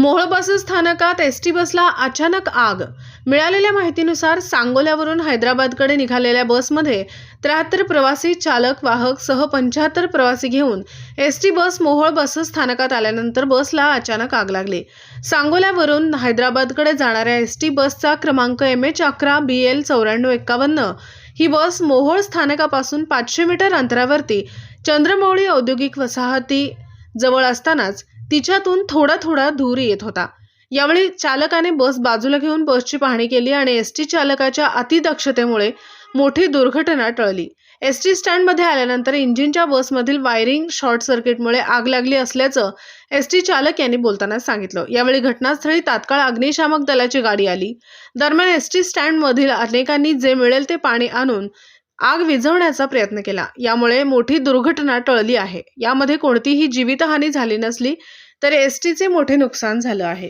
Mohol bus स्थानकात S T बसला अचानक आग. मिळालेल्या माहितीनुसार सांगोल्यावरून हैदराबादकडे निघालेल्या बसमध्ये त्र्याहत्तर प्रवासी चालक वाहक सह पंच्याहत्तर प्रवासी घेऊन S T bus Mohol bus स्थानकात आल्यानंतर बसला अचानक आग लागली. सांगोल्यावरून हैदराबादकडे जाणाऱ्या एस टी बसचा क्रमांक एम एच अकरा बी एल चौऱ्याण्णव एक्कावन्न ही बस मोहोळ स्थानकापासून पाचशे मीटर अंतरावरती चंद्रमौळी औद्योगिक वसाहती जवळ असतानाच तिच्यातून थोडा थोडा धूर येत होता. यावेळी चालकाने बस बाजूला घेऊन बसची पाहणी केली आणि एस टी चालकाच्या अतिदक्षतेमुळे मोठी दुर्घटना टळली. एस टी स्टँडमध्ये आल्यानंतर इंजिनच्या बसमधील वायरिंग शॉर्ट सर्किटमुळे आग लागली असल्याचं एस टी चालक यांनी बोलताना सांगितलं. यावेळी घटनास्थळी तात्काळ अग्निशामक दलाची गाडी आली. दरम्यान एस टी स्टँडमधील अनेकांनी जे मिळेल ते पाणी आणून आग विझवण्याचा प्रयत्न केला. यामुळे मोठी दुर्घटना टळली आहे. यामध्ये कोणतीही जीवितहानी झाली नसली तरी एस टीचे मोठे नुकसान झालं आहे.